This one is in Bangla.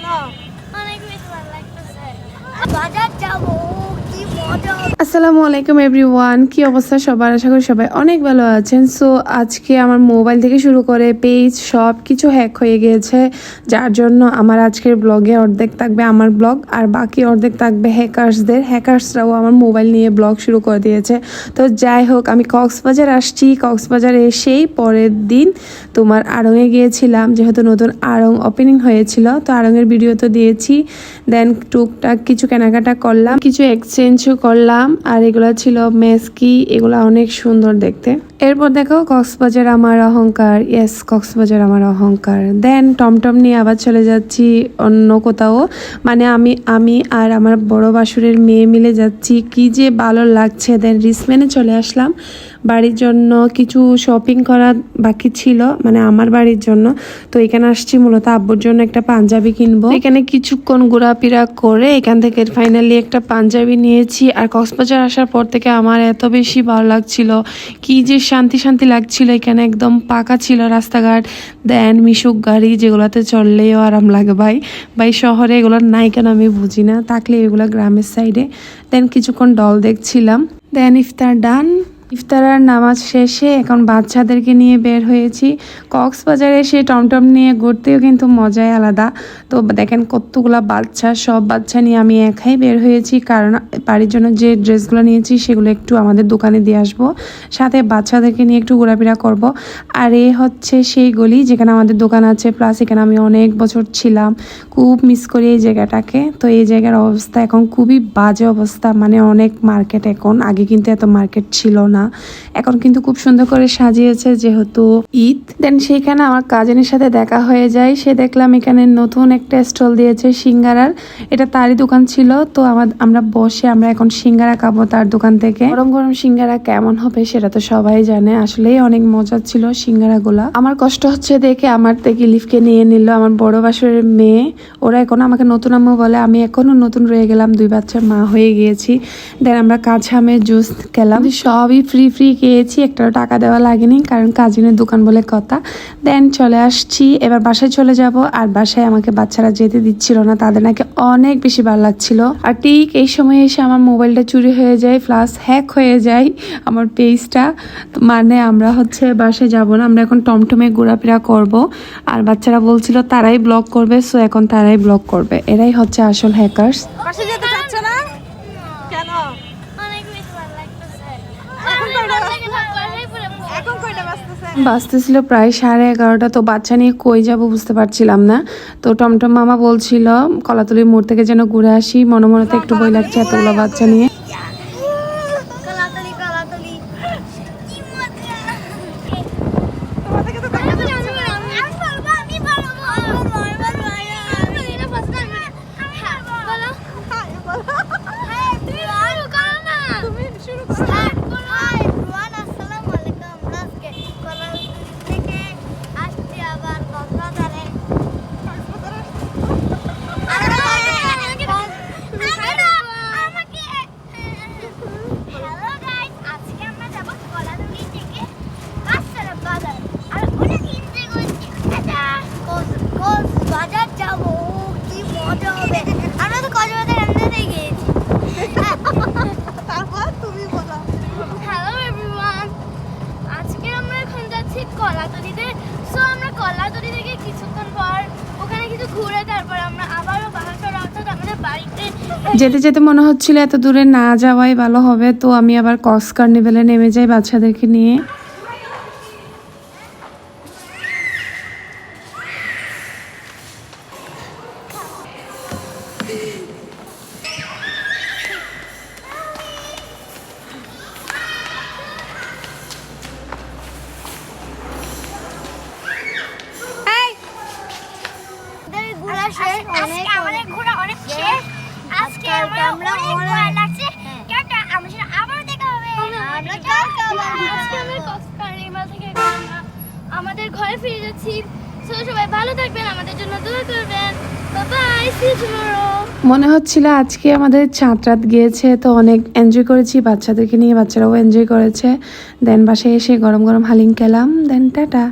কেন অনেক বেশি ভালো লাগতেছে বাজার যাব। আসসালামু আলাইকুম এভরিওয়ান কি অবস্থা সবার? আশা করি সবাই অনেক ভালো আছেন। সো আজকে আমার মোবাইল থেকে শুরু করে পেজ সব কিছু হ্যাক হয়ে গিয়েছে। যার জন্য আমার আজকের ব্লগে অর্ধেক থাকবে আমার ব্লগ আর বাকি অর্ধেক থাকবে হ্যাকার্সদের হ্যাকার্সরাও আমার মোবাইল নিয়ে ব্লগ শুরু করে দিয়েছে। তো যাই হোক, আমি কক্সবাজার আসছি। কক্সবাজার এসেই পরের দিন তোমার আড়ংয়ে গিয়েছিলাম। যেহেতু নতুন আড়ং ওপেনিং হয়েছিল, তো আড়ংয়ের ভিডিও তো দিয়েছি। দেন টুকটাক কিছু কেনাকাটা করলাম। কিছু এক্সচেঞ্জও করলাম, আর এগুলো ছিল মেসকি, এগুলো অনেক সুন্দর দেখতে। এরপর দেখো কক্সবাজার আমার অহংকার ইয়েস কক্সবাজার আমার অহংকার। দেন টমটম নিয়ে আবার চলে যাচ্ছি অন্য কোথাও। মানে আমি আমি আর আমার বড় বাসুরের মেয়ে মিলে যাচ্ছি। কি যে ভালো লাগছে। দেন রিসম্যানে চলে আসলাম। বাড়ির জন্য কিছু শপিং করা বাকি ছিল মানে আমার বাড়ির জন্য। তো এখানে আসছি মূলত আব্বুর জন্য একটা পাঞ্জাবি কিনবো। এখানে কিছুক্ষণ ঘোরাফেরা করে এখান থেকে ফাইনালি একটা পাঞ্জাবি নিয়েছি। আর কক্সবাজার আসার পর থেকে আমার এত বেশি ভালো লাগছিল। কি যে শান্তি শান্তি লাগছিল এখানে, একদম পাকা ছিল রাস্তাঘাট। দেন মিশুক গাড়ি যেগুলোতে চললেও আরাম লাগে ভাই। ভাই, শহরে এগুলো নাই কেন আমি বুঝি না। থাকলে এগুলো গ্রামের সাইডে দেন কিছুক্ষণ ডল দেখছিলাম। দেন ইফতার ডান ইফতারার নামাজ শেষে এখন বাচ্চাদেরকে নিয়ে বের হয়েছি। কক্সবাজারে এসে টমটম নিয়ে ঘুরতেও কিন্তু মজাই আলাদা। তো দেখেন কতগুলা বাচ্চা, সব বাচ্চা নিয়ে আমি একাই বের হয়েছি। কারণ বাড়ির জন্য যে ড্রেসগুলো নিয়েছি, সেগুলো একটু আমাদের দোকানে দিয়ে আসব। সাথে বাচ্চাদেরকে নিয়ে একটু ঘোরাফেরা করব। আর এ হচ্ছে সেই গলি যেখানে আমাদের দোকান আছে। প্লাস এখানে আমি অনেক বছর ছিলাম। খুব মিস করি এই জায়গাটাকে। তো এই জায়গার অবস্থা এখন খুবই বাজে অবস্থা। মানে অনেক মার্কেট এখন। আগে কিন্তু এত মার্কেট ছিল না। এখন কিন্তু খুব সুন্দর করে সাজিয়েছে যেহেতু ঈদ। দেন সেইখানে আমার কাজিনের সাথে দেখা হয়ে যায়। সে দেখলাম এখানে নতুন একটা স্টল দিয়েছে সিঙ্গারার। এটা তারই দোকান ছিল, তো আমার, আমরা বসে আমরা এখন সিঙ্গারা খাব তার দোকান থেকে। গরম গরম সিঙ্গারা কেমন হবে সেটা তো সবাই জানে। আসলেই অনেক মজা ছিল সিঙ্গারাগুলা। আমার কষ্ট হচ্ছে দেখে আমার থেকে লিফকে নিয়ে নিল আমার বড় বাসরের মেয়ে। ওরা এখন আমাকে নতুন আম্মু বলে। আমি এখনও নতুন রয়ে গেলাম, দুই বাচ্চার মা হয়ে গিয়েছি। দেন আমরা কাছামে জুস খেলাম। সবই ফ্রি ফ্রি খেয়েছি, একটা টাকা দেওয়া লাগেনি, কারণ কাজিনের দোকান বলে কথা। দেন চলে আসছি, এবার বাসায় চলে যাব, আর বাসায় আমাকে বাচ্চারা যেতে দিচ্ছিল না, তাদের নাকি অনেক বেশি ভালো লাগছিল। আর ঠিক এই সময় এসে আমার মোবাইলটা চুরি হয়ে যায় প্লাস হ্যাক হয়ে যায় আমার পেজটা মানে আমরা হচ্ছে বাসায় যাব না, আমরা এখন টমটমে ঘোরাফেরা করব। আর বাচ্চারা বলছিল, তারাই ব্লগ করবে সো এখন তারাই ব্লগ করবে। এরাই হচ্ছে আসল হ্যাকার্স বাসে যেতে চাচ্ছ না কেন অনেক বেশি ভালো লাগতেছে এখন আমি কয়টা ভালো লাগে না, বাসায় পড়ে পড়ে। এখন কয়টা ছিল প্রায় সাড়ে এগারোটা। তো বাচ্চা নিয়ে কই যাব বুঝতে পারছিলাম না। তো টমটম মামা বলছিল, কলাতলির মোড় থেকে যেন ঘুরে আসি। মনে মনে তো একটু বই লাগছে এতগুলো বাচ্চা নিয়ে কলাতলি, কলাতলি। কি মজা। তোমার থেকে তো দেখা আমি পারব, আমি পারব, আমি পারব, আমি পারব, আমি পারব, আমি এটা first time করি। হ্যাঁ, বলো। হ্যাঁ, তুমি শুরু করো না। তুমি শুরু করো Start করো। Hi everyone, আসসালামু আলাইকুম। আমরা আজকে কলাতলি থেকে আসছি আবার কক্সবাজারে। হ্যালো গাইস আজকে আমরা যাব কলাতলি থেকে কাঁচরাপাড়া বাজার আর অনেক এনজয় করছি এটা কোস বাজার যাব কি মজা হবে আমরা তো কক্সবাজার এমনিতেই গিয়েছি তারপর তুমি বলো হ্যালো এভরিওয়ান আজকে আমরা এখন যাচ্ছি কলাতলিতে সো আমরা কলাতলি থেকে কিছুক্ষণ পর ওখানে কিছু ঘুরে তারপর আমরা আবারও বাহারপাড়া অর্থাৎ আমাদের বাড়িতে যেতে যেতে মনে হচ্ছিল এত দূরে না যাওয়াই ভালো হবে, তো আমি আবার কক্স কার্নিভেলে নেমে যাই বাচ্চাদেরকে নিয়ে। অনেক শেষ। আজকে আমরা অনেক ভয় লাগছে। টাটা আমাদের সাথে আবার দেখা হবে। আমরা কালকে আজকে আমরা কক্সবাজার থেকে আমাদের ঘরে ফিরে যাচ্ছি। সবাই ভালো থাকবেন আমাদের জন্য দোয়া করবেন। বাই সি ইউ টুমরো মনে হচ্ছিল আজকে আমাদের চাঁদ রাত গিয়েছে তো অনেক এনজয় করেছি। বাচ্চাদেরকে নিয়ে বাচ্চারাও এনজয় করেছে। দেন বাসায় এসে গরম গরম হালিম খেলাম। Then tata.